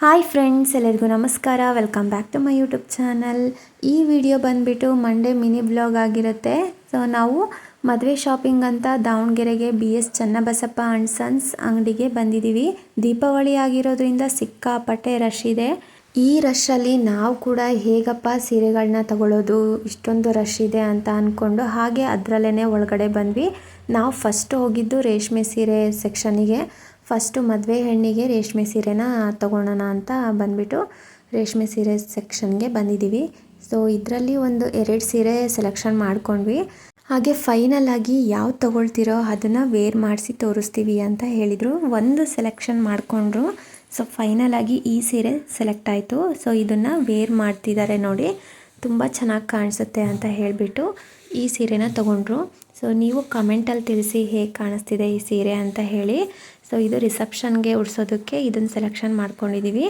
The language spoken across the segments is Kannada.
ಹಾಯ್ ಫ್ರೆಂಡ್ಸ್, ಎಲ್ಲರಿಗೂ ನಮಸ್ಕಾರ. Welcome back to my YouTube channel ಈ ವಿಡಿಯೋ ಬಂದುಬಿಟ್ಟು ಮಂಡೇ ಮಿನಿ ಬ್ಲಾಗ್ ಆಗಿರುತ್ತೆ. ಸೊ ನಾವು ಮದುವೆ ಶಾಪಿಂಗ್ ಅಂತ ದಾವಣಗೆರೆಗೆ B S Channabasappa and sons ಅಂಗಡಿಗೆ ಬಂದಿದ್ದೀವಿ. ದೀಪಾವಳಿ ಆಗಿರೋದ್ರಿಂದ ಸಿಕ್ಕಾಪಟ್ಟೆ ರಶ್ ಇದೆ. ಈ ರಶಲ್ಲಿ ನಾವು ಕೂಡ ಹೇಗಪ್ಪ ಸೀರೆಗಳನ್ನ ತಗೊಳ್ಳೋದು ಇಷ್ಟೊಂದು ರಶ್ ಇದೆ ಅಂತ ಅಂದ್ಕೊಂಡು ಹಾಗೆ ಅದರಲ್ಲೇ ಒಳಗಡೆ ಬಂದ್ವಿ. ನಾವು ಫಸ್ಟ್ ಹೋಗಿದ್ದು ರೇಷ್ಮೆ ಸೀರೆ ಸೆಕ್ಷನಿಗೆ ಫಸ್ಟು ಮದುವೆ ಹೆಣ್ಣಿಗೆ ರೇಷ್ಮೆ ಸೀರೆನ ತೊಗೊಳೋಣ ಅಂತ ಬಂದ್ಬಿಟ್ಟು ರೇಷ್ಮೆ ಸೀರೆ ಸೆಕ್ಷನ್ಗೆ ಬಂದಿದ್ದೀವಿ. ಸೊ, ಇದರಲ್ಲಿ ಒಂದು ಎರಡು ಸೀರೆ ಸೆಲೆಕ್ಷನ್ ಮಾಡ್ಕೊಂಡ್ವಿ. ಹಾಗೆ ಫೈನಲ್ ಆಗಿ ಯಾವ್ದು ತೊಗೊಳ್ತಿರೋ ಅದನ್ನು ವೇರ್ ಮಾಡಿಸಿ ತೋರಿಸ್ತೀವಿ ಅಂತ ಹೇಳಿದರು. ಒಂದು ಸೆಲೆಕ್ಷನ್ ಮಾಡಿಕೊಂಡ್ರು. ಸೊ, ಫೈನಲ್ ಆಗಿ ಈ ಸೀರೆ ಸೆಲೆಕ್ಟ್ ಆಯಿತು. ಸೊ, ಇದನ್ನು ವೇರ್ ಮಾಡ್ತಿದ್ದಾರೆ ನೋಡಿ. ತುಂಬ ಚೆನ್ನಾಗಿ ಕಾಣಿಸುತ್ತೆ ಅಂತ ಹೇಳಿಬಿಟ್ಟು ಈ ಸೀರೆನ ತೊಗೊಂಡ್ರು. ಸೊ ನೀವು ಕಮೆಂಟಲ್ಲಿ ತಿಳಿಸಿ ಹೇಗೆ ಕಾಣಿಸ್ತಿದೆ ಈ ಸೀರೆ ಅಂತ ಹೇಳಿ. ಸೊ ಇದು ರಿಸೆಪ್ಷನ್ಗೆ ಉಡ್ಸೋದಕ್ಕೆ ಇದನ್ನು ಸೆಲೆಕ್ಷನ್ ಮಾಡ್ಕೊಂಡಿದ್ದೀವಿ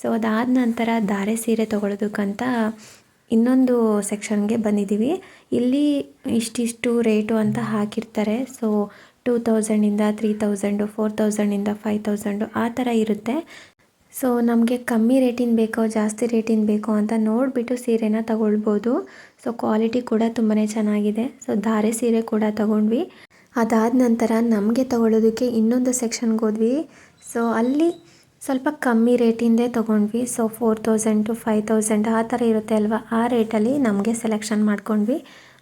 ಸೊ ಅದಾದ ನಂತರ ಧಾರೆ ಸೀರೆ ತೊಗೊಳೋದಕ್ಕಂತ ಇನ್ನೊಂದು ಸೆಕ್ಷನ್ಗೆ ಬಂದಿದ್ದೀವಿ ಇಲ್ಲಿ ಇಷ್ಟಿಷ್ಟು ರೇಟು ಅಂತ ಹಾಕಿರ್ತಾರೆ. ಸೊ ಟೂ ತೌಸಂಡಿಂದ ತ್ರೀ ತೌಸಂಡು ಫೋರ್ ತೌಸಂಡಿಂದ ಫೈವ್ ತೌಸಂಡು ಆ ಥರ ಇರುತ್ತೆ. ಸೊ ನಮಗೆ ಕಮ್ಮಿ ರೇಟಿನ ಬೇಕೋ, ಜಾಸ್ತಿ ರೇಟಿನ ಬೇಕೋ ಅಂತ ನೋಡಿಬಿಟ್ಟು ಸೀರೆನ ತಗೊಳ್ಬೋದು. ಸೊ ಕ್ವಾಲಿಟಿ ಕೂಡ ತುಂಬಾ ಚೆನ್ನಾಗಿದೆ. ಸೊ ಧಾರೆ ಸೀರೆ ಕೂಡ ತಗೊಂಡ್ವಿ. ಅದಾದ ನಂತರ ನಮಗೆ ತಗೊಳ್ಳೋದಕ್ಕೆ ಇನ್ನೊಂದು ಸೆಕ್ಷನ್ಗೆ ಹೋದ್ವಿ. ಸೊ ಅಲ್ಲಿ ಸ್ವಲ್ಪ ಕಮ್ಮಿ ರೇಟಿಂದೇ ತೊಗೊಂಡ್ವಿ. So four thousand to five thousand ಆ ಥರ ಇರುತ್ತೆ ಅಲ್ವಾ? ಆ ರೇಟಲ್ಲಿ ನಮಗೆ ಸೆಲೆಕ್ಷನ್ ಮಾಡ್ಕೊಂಡ್ವಿ.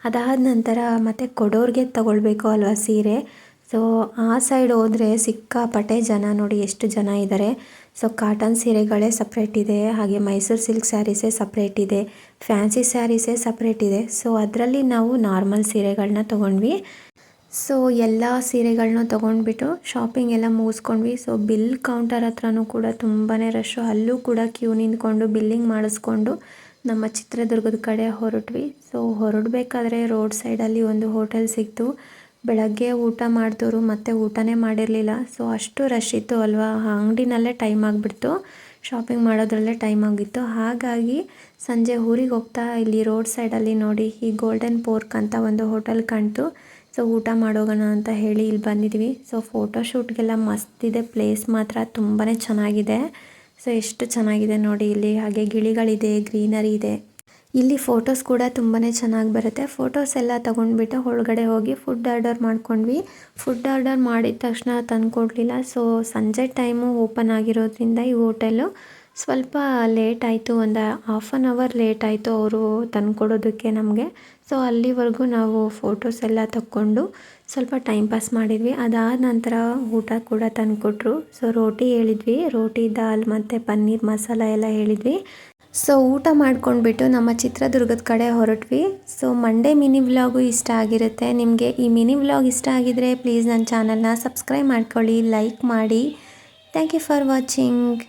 ಅದಾದ ನಂತರ ಮತ್ತು ಕೊಡೋರಿಗೆ ತಗೊಳ್ಬೇಕು ಅಲ್ವಾ ಸೀರೆ? ಸೊ ಆ ಸೈಡ್ ಹೋದರೆ ಸಿಕ್ಕಾಪಟ್ಟೆ ಜನ ನೋಡಿ ಎಷ್ಟು ಜನ ಇದ್ದಾರೆ ಸೊ ಕಾಟನ್ ಸೀರೆಗಳೇ ಸಪ್ರೇಟ್ ಇದೆ, ಹಾಗೆ ಮೈಸೂರು ಸಿಲ್ಕ್ ಸ್ಯಾರೀಸೇ ಸಪ್ರೇಟ್ ಇದೆ ಫ್ಯಾನ್ಸಿ ಸ್ಯಾರೀಸೇ ಸಪ್ರೇಟ್ ಇದೆ. ಸೊ ಅದರಲ್ಲಿ ನಾವು ನಾರ್ಮಲ್ ಸೀರೆಗಳನ್ನ ತೊಗೊಂಡ್ವಿ. ಸೊ ಎಲ್ಲ ಸೀರೆಗಳನ್ನ ತೊಗೊಂಡ್ಬಿಟ್ಟು ಶಾಪಿಂಗ್ ಎಲ್ಲ ಮುಗಿಸ್ಕೊಂಡ್ವಿ. ಸೊ ಬಿಲ್ ಕೌಂಟರ್ ಹತ್ರನೂ ಕೂಡ ತುಂಬಾ ರಶ್ಶು ಅಲ್ಲೂ ಕೂಡ ಕ್ಯೂ ನಿಂತ್ಕೊಂಡು ಬಿಲ್ಲಿಂಗ್ ಮಾಡಿಸ್ಕೊಂಡು ನಮ್ಮ ಚಿತ್ರದುರ್ಗದ ಕಡೆ ಹೊರಟ್ವಿ. ಸೊ ಹೊರಡಬೇಕಾದ್ರೆ ರೋಡ್ ಸೈಡಲ್ಲಿ ಒಂದು ಹೋಟೆಲ್ ಸಿಕ್ತು. ಬೆಳಗ್ಗೆ ಊಟ ಮಾಡಿದವರು ಮತ್ತೆ ಊಟನೇ ಮಾಡಿರಲಿಲ್ಲ. ಸೊ ಅಷ್ಟು ರಶ್ ಇತ್ತು ಅಲ್ವಾ? ಅಂಗಡಿನಲ್ಲೇ ಟೈಮ್ ಆಗಿಬಿಡ್ತು. ಶಾಪಿಂಗ್ ಮಾಡೋದ್ರಲ್ಲೇ ಟೈಮ್ ಆಗಿತ್ತು. ಹಾಗಾಗಿ ಸಂಜೆ ಊರಿಗೆ ಹೋಗ್ತಾ ಇಲ್ಲಿ ರೋಡ್ ಸೈಡಲ್ಲಿ ನೋಡಿ ಈ ಗೋಲ್ಡನ್ ಪೋರ್ಕ್ ಅಂತ ಒಂದು ಹೋಟೆಲ್ ಕಾಣ್ತು. ಸೊ ಊಟ ಮಾಡೋಗೋಣ ಅಂತ ಹೇಳಿ ಇಲ್ಲಿ ಬಂದಿದ್ವಿ. ಸೊ ಫೋಟೋ ಶೂಟ್ಗೆಲ್ಲ ಮಸ್ತ್ ಇದೆ. ಪ್ಲೇಸ್ ಮಾತ್ರ ತುಂಬಾ ಚೆನ್ನಾಗಿದೆ. ಸೊ ಎಷ್ಟು ಚೆನ್ನಾಗಿದೆ ನೋಡಿ ಇಲ್ಲಿ. ಹಾಗೆ ಗಿಳಿಗಳಿದೆ ಗ್ರೀನರಿ ಇದೆ. ಇಲ್ಲಿ ಫೋಟೋಸ್ ಕೂಡ ತುಂಬಾ ಚೆನ್ನಾಗಿ ಬರುತ್ತೆ. ಫೋಟೋಸ್ ಎಲ್ಲ ತೊಗೊಂಡ್ಬಿಟ್ಟು ಒಳಗಡೆ ಹೋಗಿ ಫುಡ್ ಆರ್ಡರ್ ಮಾಡ್ಕೊಂಡ್ವಿ. ಫುಡ್ ಆರ್ಡರ್ ಮಾಡಿದ ತಕ್ಷಣ ತಂದುಕೊಡ್ಲಿಲ್ಲ. ಸೊ ಸಂಜೆ ಟೈಮು ಓಪನ್ ಆಗಿರೋದ್ರಿಂದ ಈ ಹೋಟೆಲು ಸ್ವಲ್ಪ ಲೇಟ್ ಆಯಿತು. ಒಂದು ಹಾಫ್ ಆನ್ ಅವರ್ ಲೇಟ್ ಆಯಿತು ಅವರು ತಂದುಕೊಡೋದಕ್ಕೆ ನಮಗೆ. ಸೊ ಅಲ್ಲಿವರೆಗೂ ನಾವು ಫೋಟೋಸ್ ಎಲ್ಲ ತಕ್ಕೊಂಡು ಸ್ವಲ್ಪ ಟೈಮ್ ಪಾಸ್ ಮಾಡಿದ್ವಿ. ಅದಾದ ನಂತರ ಊಟ ಕೂಡ ತಂದುಕೊಟ್ರು. ಸೊ ರೋಟಿ ಹೇಳಿದ್ವಿ. ರೋಟಿ, ದಾಲ್ ಮತ್ತು ಪನ್ನೀರ್ ಮಸಾಲ ಎಲ್ಲ ಹೇಳಿದ್ವಿ. ಸೊ ಊಟ ಮಾಡ್ಕೊಂಡ್ಬಿಟ್ಟು ನಮ್ಮ ಚಿತ್ರದುರ್ಗದ ಕಡೆ ಹೊರಟ್ವಿ. ಸೊ ಮಂಡೇ ಮಿನಿ ವ್ಲಾಗು ಇಷ್ಟ ಆಗಿರುತ್ತೆ. ನಿಮಗೆ ಈ ಮಿನಿ ವ್ಲಾಗ್ ಇಷ್ಟ ಆಗಿದ್ರೆ ಪ್ಲೀಸ್ ನನ್ನ ಚಾನಲ್ನ ಸಬ್ಸ್ಕ್ರೈಬ್ ಮಾಡ್ಕೊಳ್ಳಿ ಲೈಕ್ ಮಾಡಿ. Thank you for watching